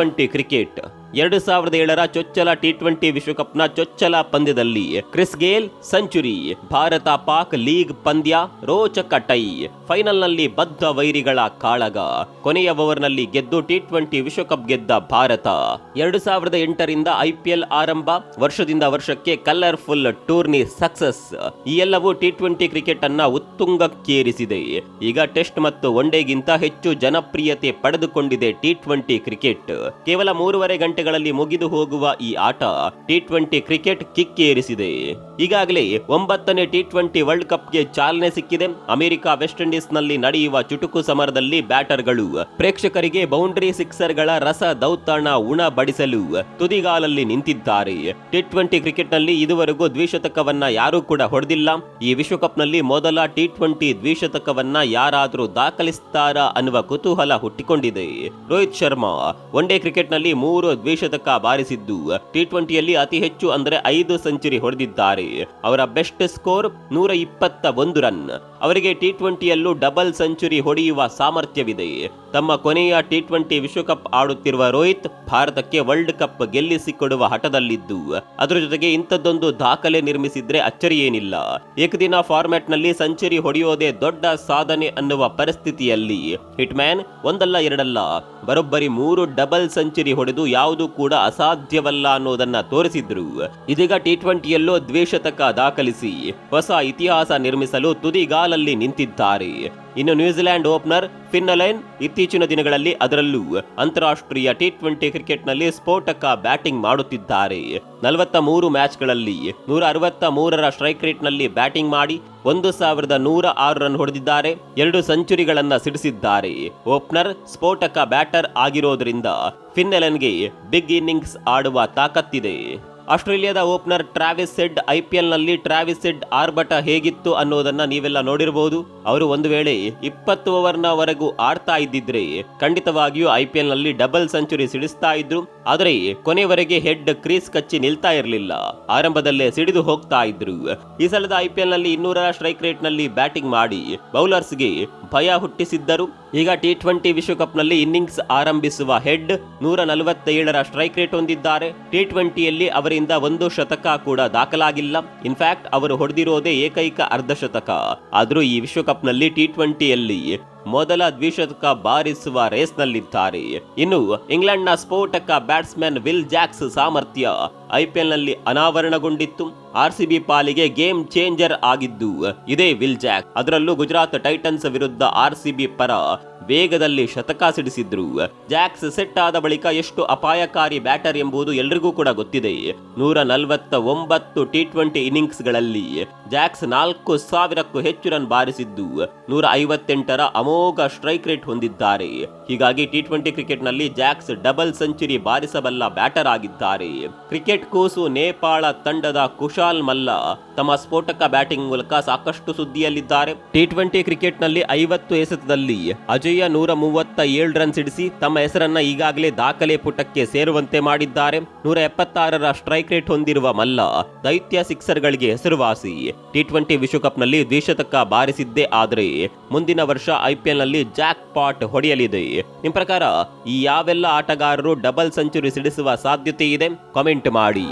Twenty cricket ಎರಡು ಸಾವಿರದ ಏಳರ ಚೊಚ್ಚಲ ಟಿ ಟ್ವೆಂಟಿ ವಿಶ್ವಕಪ್ನ ಚೊಚ್ಚಲ ಪಂದ್ಯದಲ್ಲಿ Chris Gayle, century, Bharat Pak league ಪಂದ್ಯ, ರೋಚಕ ಟೈ. ಫೈನಲ್ನಲ್ಲಿ ಬದ್ಧ ವೈರಿಗಳ ಕಾಳಗ. ಕೊನೆಯ ಓವರ್ನಲ್ಲಿ ಗೆದ್ದು ಟಿ ಟ್ವೆಂಟಿ ವಿಶ್ವಕಪ್ ಗೆದ್ದ ಭಾರತ. ಎರಡು ಸಾವಿರದ ಎಂಟರಿಂದ ಐಪಿಎಲ್ ಆರಂಭ, ವರ್ಷದಿಂದ ವರ್ಷಕ್ಕೆ ಕಲರ್ಫುಲ್ ಟೂರ್ನಿ ಸಕ್ಸಸ್. ಈ ಎಲ್ಲವೂ ಟಿ ಟ್ವೆಂಟಿ ಕ್ರಿಕೆಟ್ ಅನ್ನ ಉತ್ತುಂಗಕ್ಕೇರಿಸಿದೆ. ಈಗ ಟೆಸ್ಟ್ ಮತ್ತು ಒನ್ಡೇಗಿಂತ ಹೆಚ್ಚು ಜನಪ್ರಿಯತೆ ಪಡೆದುಕೊಂಡಿದೆ ಟಿ ಟ್ವೆಂಟಿ ಕ್ರಿಕೆಟ್. ಕೇವಲ ಮೂರುವರೆ ಗಂಟೆಗಳಲ್ಲಿ ಮುಗಿದು ಹೋಗುವ ಈ ಆಟ ಟಿ ಟ್ವೆಂಟಿ ಕ್ರಿಕೆಟ್ ಕಿಕ್ಕೇರಿಸಿದೆ. ಈಗಾಗಲೇ ಒಂಬತ್ತನೇ ಟಿ ಟ್ವೆಂಟಿ ವರ್ಲ್ಡ್ ಕಪ್ಗೆ ಚಾಲನೆ ಸಿಕ್ಕಿದೆ. ಅಮೆರಿಕ ವೆಸ್ಟ್ ಇಂಡೀಸ್ನಲ್ಲಿ ನಡೆಯುವ ಚುಟುಕು ಸಮರದಲ್ಲಿ ಬ್ಯಾಟರ್ಗಳು ಪ್ರೇಕ್ಷಕರಿಗೆ ಬೌಂಡರಿ ಸಿಕ್ಸರ್ಗಳ ರಸ ದೌತಣ ಉಣ ಬಡಿಸಲು ತುದಿಗಾಲಲ್ಲಿ ನಿಂತಿದ್ದಾರೆ. ಟಿ ಟ್ವೆಂಟಿ ಕ್ರಿಕೆಟ್ನಲ್ಲಿ ಇದುವರೆಗೂ ದ್ವಿಶತಕವನ್ನ ಯಾರೂ ಕೂಡ ಹೊಡೆದಿಲ್ಲ. ಈ ವಿಶ್ವಕಪ್ನಲ್ಲಿ ಮೊದಲ ಟಿ ಟ್ವೆಂಟಿ ದ್ವಿಶತಕವನ್ನ ಯಾರಾದರೂ ದಾಖಲಿಸ್ತಾರಾ ಅನ್ನುವ ಕುತೂಹಲ ಹುಟ್ಟಿಕೊಂಡಿದೆ. ರೋಹಿತ್ ಶರ್ಮಾ, ಒನ್ ಡೇ ಕ್ರಿಕೆಟ್ನಲ್ಲಿ ಮೂರು ದ್ವಿಶತಕ ಬಾರಿಸಿದ್ದು ಟಿ ಟ್ವೆಂಟಿಯಲ್ಲಿ ಅತಿ ಹೆಚ್ಚು ಅಂದರೆ ಐದು ಸೆಂಚುರಿ ಹೊಡೆದಿದ್ದಾರೆ. ಅವರ ಬೆಸ್ಟ್ ಸ್ಕೋರ್ ನೂರ ಇಪ್ಪತ್ತ ಒಂದು ರನ್. ಅವರಿಗೆ ಟಿ ಟ್ವೆಂಟಿಯಲ್ಲೂ ಡಬಲ್ ಸೆಂಚುರಿ ಹೊಡೆಯುವ ಸಾಮರ್ಥ್ಯವಿದೆ. ತಮ್ಮ ಕೊನೆಯ ಟಿ ಟ್ವೆಂಟಿ ವಿಶ್ವಕಪ್ ಆಡುತ್ತಿರುವ ರೋಹಿತ್ ಭಾರತಕ್ಕೆ ವರ್ಲ್ಡ್ ಕಪ್ ಗೆಲ್ಲಿಸಿಕೊಡುವ ಹಠದಲ್ಲಿದ್ದು, ಅದರ ಜೊತೆಗೆ ಇಂಥದ್ದೊಂದು ದಾಖಲೆ ನಿರ್ಮಿಸಿದ್ರೆ ಅಚ್ಚರಿಯೇನಿಲ್ಲ ಏಕದಿನ ಫಾರ್ಮ್ಯಾಟ್ನಲ್ಲಿ ಸೆಂಚುರಿ ಹೊಡೆಯೋದೇ ದೊಡ್ಡ ಸಾಧನೆ ಅನ್ನುವ ಪರಿಸ್ಥಿತಿಯಲ್ಲಿ ಹಿಟ್ ಮ್ಯಾನ್ ಒಂದಲ್ಲ ಎರಡಲ್ಲ, ಬರೋಬ್ಬರಿ ಮೂರು ಡಬಲ್ ಸೆಂಚುರಿ ಹೊಡೆದು ಯಾವುದು ಕೂಡ ಅಸಾಧ್ಯವಲ್ಲ ಅನ್ನೋದನ್ನ ತೋರಿಸಿದ್ರು. ಇದೀಗ ಟಿ ಟ್ವೆಂಟಿಯಲ್ಲೂ ದ್ವೇಷತಕ ದಾಖಲಿಸಿ ಹೊಸ ಇತಿಹಾಸ ನಿರ್ಮಿಸಲು ತುದಿಗಾಲಲ್ಲಿ ನಿಂತಿದ್ದಾರೆ. ಇನ್ನು ನ್ಯೂಜಿಲೆಂಡ್ ಓಪನರ್ ಫಿನ್ನಲೈನ್ ಇತ್ತೀಚಿನ ದಿನಗಳಲ್ಲಿ ಅದರಲ್ಲೂ ಅಂತಾರಾಷ್ಟ್ರೀಯ ಟಿ ಟ್ವೆಂಟಿ ಕ್ರಿಕೆಟ್ನಲ್ಲಿ ಸ್ಫೋಟಕ ಬ್ಯಾಟಿಂಗ್ ಮಾಡುತ್ತಿದ್ದಾರೆ. ನಲವತ್ತ ಮೂರು ಮ್ಯಾಚ್ಗಳಲ್ಲಿ ನೂರ ಅರವತ್ತ ಮೂರರ ಸ್ಟ್ರೈಕ್ ರೇಟ್ನಲ್ಲಿ ಬ್ಯಾಟಿಂಗ್ ಮಾಡಿ ಒಂದು ಸಾವಿರದ ನೂರ ಆರು ರನ್ ಹೊಡೆದಿದ್ದಾರೆ, ಎರಡು ಸೆಂಚುರಿಗಳನ್ನು ಸಿಡಿಸಿದ್ದಾರೆ. ಓಪನರ್, ಸ್ಫೋಟಕ ಬ್ಯಾಟರ್ ಆಗಿರೋದ್ರಿಂದ ಫಿನ್ನೆಲನ್ಗೆ ಬಿಗ್ ಇನ್ನಿಂಗ್ಸ್ ಆಡುವ ತಾಕತ್ತಿದೆ. ಆಸ್ಟ್ರೇಲಿಯಾದ ಓಪನರ್ ಟ್ರಾವಿಸ್ ಸೆಡ್ ಐಪಿಎಲ್ನಲ್ಲಿ ಟ್ರಾವಿಸ್ ಸೆಡ್ ಆರ್ಭಟ ಹೇಗಿತ್ತು ಅನ್ನೋದನ್ನ ನೀವೆಲ್ಲ ನೋಡಿರಬಹುದು ಅವರು ಒಂದು ವೇಳೆ ಇಪ್ಪತ್ತು ಓವರ್ನವರೆಗೂ ಆಡ್ತಾ ಇದ್ದಿದ್ರೆ ಖಂಡಿತವಾಗಿಯೂ ಐಪಿಎಲ್ನಲ್ಲಿ ಡಬಲ್ ಸೆಂಚುರಿ ಸಿಡಿಸ್ತಾ ಇದ್ರು. ಆದರೆ ಕೊನೆವರೆಗೆ ಹೆಡ್ ಕ್ರೀಸ್ ಕಚ್ಚಿ ನಿಲ್ತಾ ಇರಲಿಲ್ಲ. ಆರಂಭದಲ್ಲೇ ಸಿಡಿದು ಹೋಗ್ತಾ ಇದ್ರು. ಈ ಸಲದ ಐಪಿಎಲ್ನಲ್ಲಿ ಇನ್ನೂರರ ಸ್ಟ್ರೈಕ್ ರೇಟ್ನಲ್ಲಿ ಬ್ಯಾಟಿಂಗ್ ಮಾಡಿ ಬೌಲರ್ಸ್ಗೆ ಭಯ ಹುಟ್ಟಿಸಿದ್ದರು. ಈಗ ಟಿ ಟ್ವೆಂಟಿ ವಿಶ್ವಕಪ್ನಲ್ಲಿ ಇನ್ನಿಂಗ್ಸ್ ಆರಂಭಿಸುವ ಹೆಡ್ ನೂರ ನಲವತ್ತೇಳರ ಸ್ಟ್ರೈಕ್ ರೇಟ್ ಹೊಂದಿದ್ದಾರೆ. ಟಿ ಟ್ವೆಂಟಿಯಲ್ಲಿ ಅವರಿಂದ ಒಂದು ಶತಕ ಕೂಡ ದಾಖಲಾಗಿಲ್ಲ. ಇನ್ಫ್ಯಾಕ್ಟ್ ಅವರು ಹೊಡೆದಿರೋದೇ ಏಕೈಕ ಅರ್ಧಶತಕ ಆದರೂ ಈ ವಿಶ್ವಕಪ್ನಲ್ಲಿ ಟಿ ಟ್ವೆಂಟಿಯಲ್ಲಿ ಮೊದಲ ದ್ವಿಶತಕ ಬಾರಿಸುವ ರೇಸ್ನಲ್ಲಿದ್ದಾರೆ. ಇನ್ನು ಇಂಗ್ಲೆಂಡ್ನ ಸ್ಫೋಟಕ ಬ್ಯಾಟ್ಸ್ಮನ್ ವಿಲ್ ಜಾಕ್ಸ್ ಸಾಮರ್ಥ್ಯ ಐಪಿಎಲ್ನಲ್ಲಿ ಅನಾವರಣಗೊಂಡಿತ್ತು. ಆರ್ಸಿಬಿ ಪಾಲಿಗೆ ಗೇಮ್ ಚೇಂಜರ್ ಆಗಿದ್ದು, ಇದೇ ವಿಲ್ ಜಾಕ್. ಅದರಲ್ಲೂ ಗುಜರಾತ್ ಟೈಟನ್ಸ್ ವಿರುದ್ಧ ಆರ್ ಸಿ ಬಿ ಪರ ವೇಗದಲ್ಲಿ ಶತಕ ಸಿಡಿಸಿದ್ರು ಜಾಕ್ಸ್ ಸೆಟ್ ಆದ ಬಳಿಕ ಎಷ್ಟು ಅಪಾಯಕಾರಿ ಬ್ಯಾಟರ್ ಎಂಬುದು ಎಲ್ರಿಗೂ ಕೂಡ ಗೊತ್ತಿದೆ. ನೂರ ನಲವತ್ತ ಒಂಬತ್ತು ಟಿ ಟ್ವೆಂಟಿ ಇನ್ನಿಂಗ್ಸ್ಗಳಲ್ಲಿ ಜಾಕ್ಸ್ ನಾಲ್ಕು ಸಾವಿರಕ್ಕೂ ಹೆಚ್ಚು ರನ್ ಬಾರಿಸಿದ್ದು, ನೂರ ಐವತ್ತೆಂಟರ ಅಮೋಘ ಸ್ಟ್ರೈಕ್ ರೇಟ್ ಹೊಂದಿದ್ದಾರೆ. ಹೀಗಾಗಿ ಟಿ ಟ್ವೆಂಟಿ ಕ್ರಿಕೆಟ್ನಲ್ಲಿ ಜಾಕ್ಸ್ ಡಬಲ್ ಸೆಂಚುರಿ ಬಾರಿಸಬಲ್ಲ ಬ್ಯಾಟರ್ ಆಗಿದ್ದಾರೆ. ಕ್ರಿಕೆಟ್ ಕೂಸು ನೇಪಾಳ ತಂಡದ ಕುಶಾಲ್ ಮಲ್ಲ ತಮ್ಮ ಸ್ಫೋಟಕ ಬ್ಯಾಟಿಂಗ್ ಮೂಲಕ ಸಾಕಷ್ಟು ಸುದ್ದಿಯಲ್ಲಿದ್ದಾರೆ. ಟಿ ಟ್ವೆಂಟಿ ಕ್ರಿಕೆಟ್ನಲ್ಲಿ ಐವತ್ತು ಎಸೆತದಲ್ಲಿ ಅಜಯ ನೂರ ಮೂವತ್ತ ಏಳು ರನ್ ಸಿಡಿಸಿ ತಮ್ಮ ಹೆಸರನ್ನ ಈಗಾಗಲೇ ದಾಖಲೆ ಪುಟಕ್ಕೆ ಸೇರುವಂತೆ ಮಾಡಿದ್ದಾರೆ. ನೂರ ಎಪ್ಪತ್ತಾರರ ಸ್ಟ್ರೈಕ್ ರೇಟ್ ಹೊಂದಿರುವ ಮಲ್ಲ ದೈತ್ಯ ಸಿಕ್ಸರ್ಗಳಿಗೆ ಹೆಸರುವಾಸಿ. ಟಿ ಟ್ವೆಂಟಿ ವಿಶ್ವಕಪ್ನಲ್ಲಿ ದ್ವಿಶತಕ ಬಾರಿಸಿದ್ದೇ ಆದರೆ ಮುಂದಿನ ವರ್ಷ ಐಪಿಎಲ್ನಲ್ಲಿ ಜಾಕ್ ಪಾಟ್ ಹೊಡೆಯಲಿದೆ. ನಿಮ್ಮ ಪ್ರಕಾರ ಈ ಯಾವೆಲ್ಲ ಆಟಗಾರರು ಡಬಲ್ ಸೆಂಚುರಿ ಸಿಡಿಸುವ ಸಾಧ್ಯತೆ ಇದೆ ಕಾಮೆಂಟ್ ಮಾಡಿ.